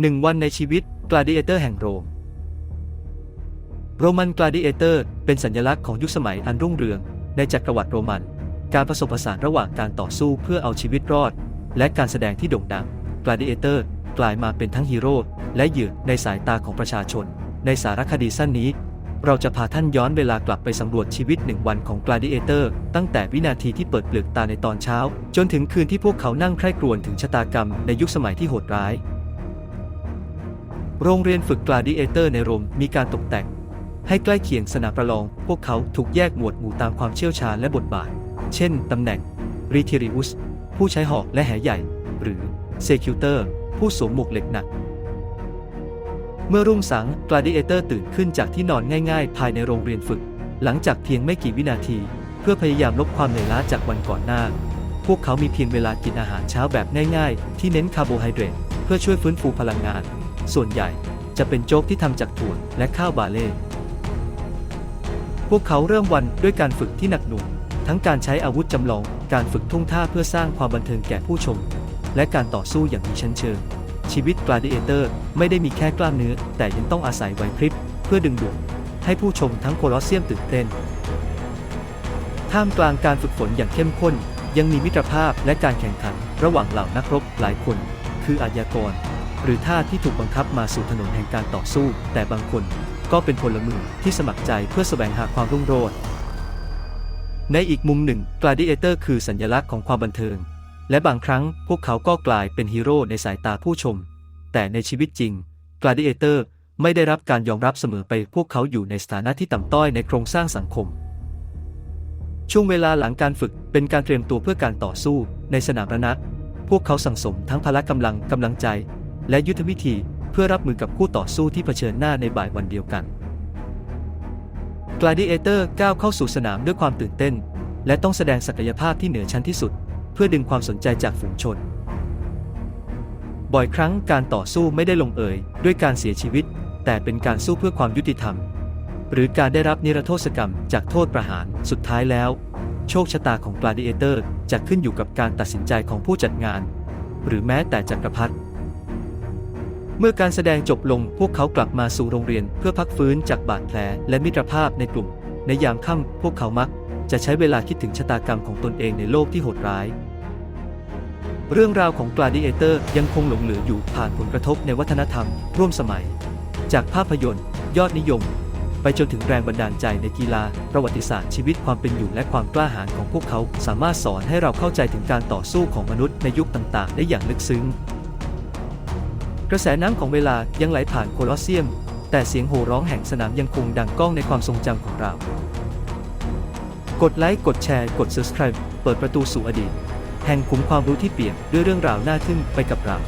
หนึ่งวันในชีวิต Gladiator แห่งโรม โรมัน Gladiator เป็นสัญลักษณ์ของยุคสมัยอันรุ่งเรือง ในจักรวรรดิโรมัน การผสมผสานระหว่างการต่อสู้เพื่อเอาชีวิตรอด และการแสดงที่โด่งดัง Gladiator กลายมาเป็นทั้งฮีโร่และเหยื่อในสายตาของประชาชน ในสารคดีสั้นนี้ เราจะพาท่านย้อนเวลากลับไปสำรวจชีวิตหนึ่งวันของ Gladiator ตั้งแต่วินาทีที่เปิดเปลือกตาในตอนเช้า จนถึงคืนที่พวกเขานั่งใคร่ครวญถึงชะตากรรมในยุคสมัยที่โหดร้าย โรงเรียนฝึก Gladiator ในโรมมีการตกแต่ง ให้ใกล้เคียงสนามประลอง พวกเขาถูกแยกหมวดหมู่ตามความเชี่ยวชาญและบทบาท เช่น ตำแหน่ง r e t i r i u s ผู้ใช้หอกและแหใหญ่ หรือ Secutor ผู้สวมหมวกเหล็กหนัก เมื่อรุ่งสาง Gladiator ตื่นขึ้นจากที่นอนง่ายๆ ภายในโรงเรียนฝึก หลังจากเพียงไม่กี่วินาที เพื่อพยายามลบความเหนื่อยล้าจากวันก่อนหน้า พวกเขามีเพียงเวลากินอาหารเช้าแบบง่ายๆ ที่เน้นคาร์โบไฮเดรตเพื่อช่วยฟื้นฟูพลังงาน ส่วนใหญ่จะเป็นโจ๊กที่ทำจากถั่วและข้าวบาเล่ พวกเขาเริ่มวันด้วยการฝึกที่หนักหน่วงทั้งการใช้อาวุธจำลอง การฝึกทุ่งท่าเพื่อสร้างความบันเทิงแก่ผู้ชม และการต่อสู้อย่างมีชั้นเชิง ชีวิต Gladiator ไม่ได้มีแค่กล้ามเนื้อ แต่ยังต้องอาศัยไหวพริบ เพื่อดึงดูดให้ผู้ชมทั้งโคลอสเซียมตื่นเต้น ท่ามกลางการฝึกฝนอย่างเข้มข้น ยังมีมิตรภาพและการแข่งขัน ระหว่างเหล่านักรบหลายคน คืออาญากร หรือท่าที่ถูกบังคับมาสู่ถนนแห่งการต่อสู้ แต่บางคนก็เป็นพลเมืองที่สมัครใจเพื่อแสวงหาความรุ่งโรจน์ในอีกมุมหนึ่ง Gladiator คือสัญลักษณ์ของความบันเทิง และบางครั้งพวกเขาก็กลายเป็นฮีโร่ในสายตาผู้ชม แต่ในชีวิตจริง Gladiator ไม่ได้รับการยอมรับเสมอไปพวกเขาอยู่ในสถานะที่ต่ำต้อยในโครงสร้างสังคม ช่วงเวลาหลังการฝึกเป็นการเตรียมตัวเพื่อการต่อสู้ในสนามรณะพวกเขาสั่งสมทั้งพละกำลังกำลังใจ และยุทธวิธีเพื่อรับมือกับคู่ต่อสู้ที่เผชิญหน้าในบ่ายวันเดียวกัน Gladiator ก้าวเข้าสู่สนามด้วยความตื่นเต้น และต้องแสดงศักยภาพที่เหนือชั้นที่สุด เพื่อดึงความสนใจจากฝูงชน บ่อยครั้งการต่อสู้ไม่ได้ลงเอยด้วยการเสียชีวิต แต่เป็นการสู้เพื่อความยุติธรรม หรือการได้รับนิรโทษกรรมจากโทษประหารสุดท้ายแล้ว โชคชะตาของ Gladiator จะขึ้นอยู่กับการตัดสินใจของผู้จัดงาน หรือแม้แต่จักรพรรดิ เมื่อการแสดงจบลงพวกเขากลับมาสู่โรงเรียนเพื่อพักฟื้นจากบาดแผลและมิตรภาพในกลุ่ม ในยามค่ำพวกเขามักจะใช้เวลาคิดถึงชะตากรรมของตนเองในโลกที่โหดร้าย เรื่องราวของ Gladiator ยังคงหลงเหลืออยู่ผ่านผลกระทบในวัฒนธรรม ร่วมสมัย จากภาพยนตร์ ยอดนิยม ไปจนถึงแรงบันดาลใจในกีฬา ประวัติศาสตร์ชีวิตความเป็นอยู่และความกล้าหาญของพวกเขาสามารถสอนให้เราเข้าใจถึงการต่อสู้ของมนุษย์ในยุคต่างๆ ได้อย่างลึกซึ้ง ระแสน้ำของเวลายังไหลผ่านโคลอสเซียม แต่เสียงโห่ร้องแห่งสนามยังคงดังก้องในความทรงจำของเรา กดไลค์ กดแชร์ กด subscribe เปิดประตูสู่อดีต แห่งขุมความรู้ที่เปลี่ยนด้วยเรื่องราวน่าทึ่งไปกับเรา